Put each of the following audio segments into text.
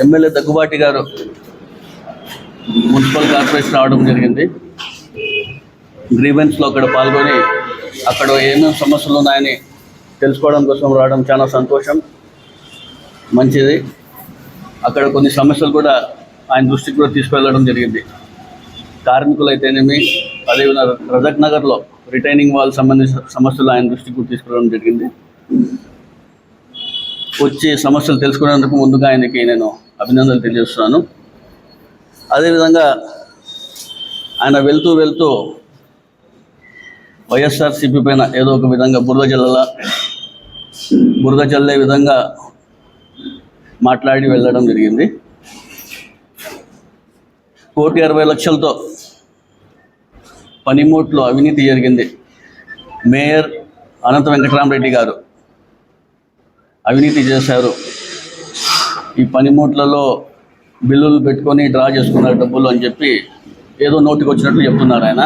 MLA Daggubati గారు municipal corporation రావడం జరిగింది. గ్రీవెన్స్లో అక్కడ పాల్గొని అక్కడ ఏమేమి సమస్యలు ఉన్నాయని తెలుసుకోవడం కోసం రావడం చాలా సంతోషం. మంచిది. అక్కడ కొన్ని సమస్యలు కూడా ఆయన దృష్టికి కూడా తీసుకువెళ్ళడం జరిగింది. కార్మికులు అయితేనేమి అదేవిధంగా రజక్ నగర్లో రిటైనింగ్ వాల్ సంబంధించిన సమస్యలు ఆయన దృష్టికి కూడా తీసుకురావడం జరిగింది. వచ్చి సమస్యలు తెలుసుకునేందుకు ముందుగా ఆయనకి నేను అభినందనలు తెలియజేస్తున్నాను. అదేవిధంగా ఆయన వెళ్తూ వెళ్తూ వైఎస్ఆర్సీపీ పైన ఏదో ఒక విధంగా బురద జల్లలా బురద చల్లే విధంగా మాట్లాడి వెళ్ళడం జరిగింది. కోటి అరవై లక్షలతో పనిముట్లో అవినీతి జరిగింది. మేయర్ అనంత వెంకటరామరెడ్డి గారు. అవినీతి చేశారు. ఈ పనిముట్లలో బిల్లులు పెట్టుకొని డ్రా చేసుకున్నారు డబ్బులు అని చెప్పి ఏదో నోటికి వచ్చినట్లు చెప్తున్నారు ఆయన.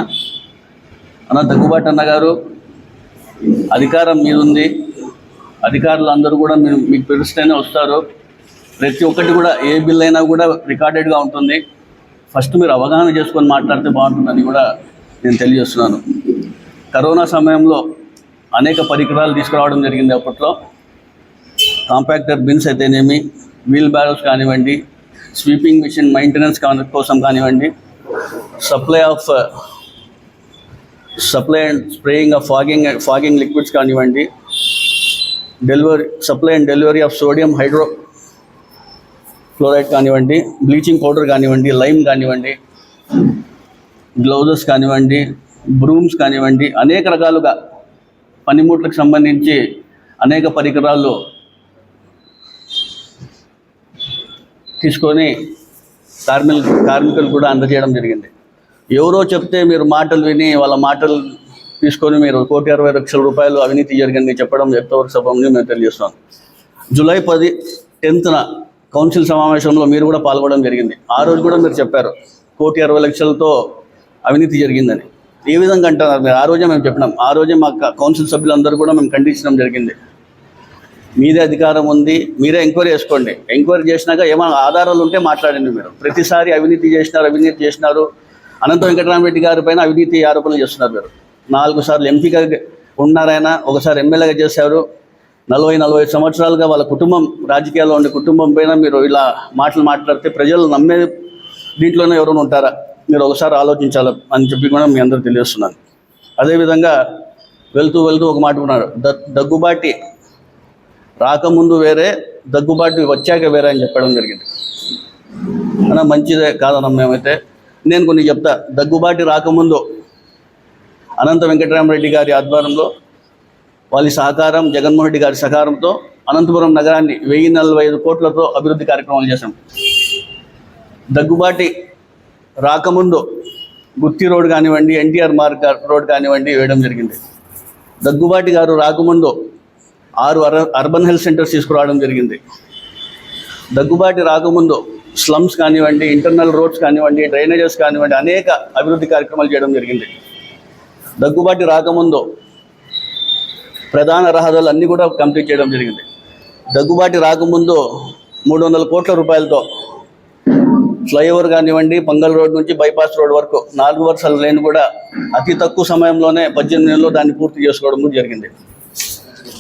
అన్న దగ్గుబాటు అన్న గారు అధికారం మీదుంది అధికారులు అందరూ కూడా మీరు మీకు పిలిస్తేనే వస్తారు. ప్రతి ఒక్కటి కూడా ఏ బిల్ అయినా కూడా రికార్డెడ్గా ఉంటుంది. ఫస్ట్ మీరు అవగాహన చేసుకొని మాట్లాడితే బాగుంటుందని కూడా నేను తెలియజేస్తున్నాను. కరోనా సమయంలో అనేక పరికరాలు తీసుకురావడం జరిగింది అప్పట్లో. కాంపాక్టర్ బిన్స్ అయితేనేమి వీల్ బ్యారల్స్ కానివ్వండి స్వీపింగ్ మిషన్ మెయింటెనెన్స్ కోసం కానివ్వండి supply of supply and spraying of fogging fogging liquids కానివ్వండి delivery supply and delivery of sodium hydro fluoride కానివ్వండి బ్లీచింగ్ పౌడర్ కానివ్వండి లైమ్ కానివ్వండి గ్లౌజెస్ కానివ్వండి బ్రూమ్స్ కానివ్వండి అనేక రకాలుగా పనిముట్లకు సంబంధించి అనేక పరికరాలు తీసుకొని కార్మికులు కార్మికులు కూడా అందజేయడం జరిగింది. ఎవరో చెప్తే మీరు మాటలు విని వాళ్ళ మాటలు తీసుకొని మీరు కోటి అరవై లక్షల రూపాయలు అవినీతి జరిగింది చెప్పడం ఎంతవరకు సభంగా మేము తెలియజేస్తున్నాం. జూలై పది టెన్త్న కౌన్సిల్ సమావేశంలో మీరు కూడా పాల్గొనడం జరిగింది. ఆ రోజు కూడా మీరు చెప్పారు కోటి అరవై లక్షలతో అవినీతి జరిగిందని. ఏ విధంగా అంటున్నారు మీరు ఆ రోజే మేము చెప్పినాం. ఆ రోజే మా కౌన్సిల్ సభ్యులందరూ కూడా మేము ఖండించడం జరిగింది. మీదే అధికారం ఉంది మీరే ఎంక్వైరీ చేసుకోండి. ఎంక్వైరీ చేసినాక ఏమైనా ఆధారాలు ఉంటే మాట్లాడండి మీరు. ప్రతిసారి అవినీతి చేసినారు అవినీతి చేసినారు. అనంత వెంకటరామరెడ్డి గారి పైన అవినీతి ఆరోపణలు చేస్తున్నారు మీరు. నాలుగు సార్లు ఎంపీగా ఉన్నారాయన ఒకసారి ఎమ్మెల్యేగా చేశారు. నలభై నలభై సంవత్సరాలుగా వాళ్ళ కుటుంబం రాజకీయాల్లో ఉండే కుటుంబం పైన మీరు ఇలా మాటలు మాట్లాడితే ప్రజలు నమ్మే దీంట్లోనే ఎవరైనా ఉంటారా? మీరు ఒకసారి ఆలోచించాలి అని చెప్పి కూడా మీ అందరూ తెలియజేస్తున్నాను. అదేవిధంగా వెళ్తూ వెళ్తూ ఒక మాట ఉన్నారు ద దగ్గుబాటి రాకముందు వేరే దగ్గుబాటు వచ్చాక వేరే అని చెప్పడం జరిగింది. అన్న మంచిదే కాదన్న మేమైతే. నేను కొన్ని చెప్తా. దగ్గుబాటి రాకముందు అనంత వెంకటరామరెడ్డి గారి ఆధ్వర్యంలో వాళ్ళ సహకారం జగన్మోహన్ రెడ్డి గారి సహకారంతో అనంతపురం నగరాన్ని వెయ్యి నలభై ఐదు కోట్లతో అభివృద్ధి కార్యక్రమాలు చేశాం. దగ్గుబాటి రాకముందు గుత్తి రోడ్ కానివ్వండి ఎన్టీఆర్ మార్గ్ రోడ్ కానివ్వండి వేయడం జరిగింది. దగ్గుబాటి గారు రాకముందు ఆరు అర్బన్ హెల్త్ సెంటర్స్ తీసుకురావడం జరిగింది. దగ్గుబాటి రాకముందు స్లమ్స్ కానివ్వండి ఇంటర్నల్ రోడ్స్ కానివ్వండి డ్రైనేజెస్ కానివ్వండి అనేక అభివృద్ధి కార్యక్రమాలు చేయడం జరిగింది. దగ్గుబాటి రాకముందు ప్రధాన రహదారులు అన్నీ కూడా కంప్లీట్ చేయడం జరిగింది. దగ్గుబాటి రాకముందు మూడు వందల కోట్ల రూపాయలతో ఫ్లైఓవర్ కానివ్వండి పంగల్ రోడ్ నుంచి బైపాస్ రోడ్ వరకు నాలుగు వరుసల లైన్ కూడా అతి తక్కువ సమయంలోనే పద్దెనిమిది నెలల్లో దాన్ని పూర్తి చేసుకోవడం జరిగింది.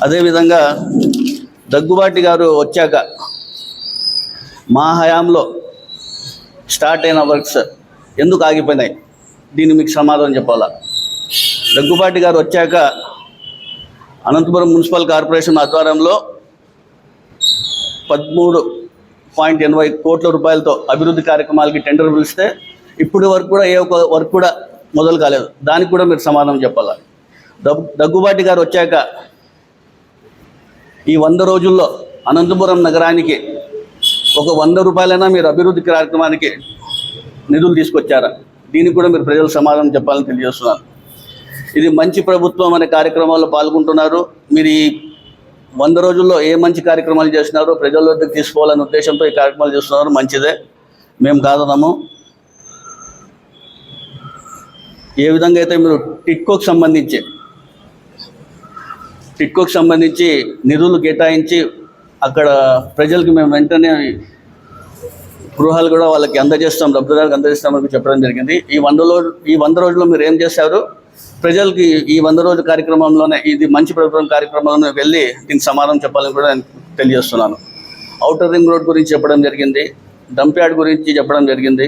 అదేవిధంగా దగ్గుబాటి గారు వచ్చాక మా హయాంలో స్టార్ట్ అయిన వర్క్స్ ఎందుకు ఆగిపోయినాయి? దీన్ని మీకు సమాధానం చెప్పాలా? దగ్గుబాటి గారు వచ్చాక అనంతపురం మున్సిపల్ కార్పొరేషన్ ఆధ్వర్యంలో పదమూడు పాయింట్ ఎనభై కోట్ల రూపాయలతో అభివృద్ధి కార్యక్రమాలకి టెండర్ పిలిస్తే ఇప్పటి వరకు కూడా ఏ ఒక్క వర్క్ కూడా మొదలు కాలేదు. దానికి కూడా మీరు సమాధానం చెప్పాలా? దగ్గుబాటి గారు వచ్చాక ఈ వంద రోజుల్లో అనంతపురం నగరానికి ఒక వంద రూపాయలైనా మీరు అభివృద్ధి కార్యక్రమానికి నిధులు తీసుకొచ్చారా? దీనికి కూడా మీరు ప్రజలు సమాధానం చెప్పాలని తెలియజేస్తున్నాను. ఇది మంచి ప్రభుత్వం అనే కార్యక్రమాల్లో పాల్గొంటున్నారు. మీరు ఈ వంద రోజుల్లో ఏ మంచి కార్యక్రమాలు చేసినారో ప్రజల వద్దకు తీసుకోవాలనే ఉద్దేశంతో ఈ కార్యక్రమాలు చేస్తున్నారు. మంచిదే. మేము కాదన్నాము ఏ విధంగా అయితే మీరు టిక్కోకు సంబంధించి టిట్కోకి సంబంధించి నిధులు కేటాయించి అక్కడ ప్రజలకు మేము వెంటనే గృహాలు కూడా వాళ్ళకి అందజేస్తాం లబ్ధిదారులకు అందజేస్తామని చెప్పడం జరిగింది. ఈ వంద రోజు ఈ వంద రోజుల్లో మీరు ఏం చేశారు? ప్రజలకి ఈ వంద రోజు కార్యక్రమంలోనే ఇది మంచి ప్రభుత్వం కార్యక్రమంలోనే వెళ్ళి దీనికి సమాధానం చెప్పాలని కూడా నేను తెలియజేస్తున్నాను. ఔటర్ రింగ్ రోడ్ గురించి చెప్పడం జరిగింది డంప్ యార్డ్ గురించి చెప్పడం జరిగింది.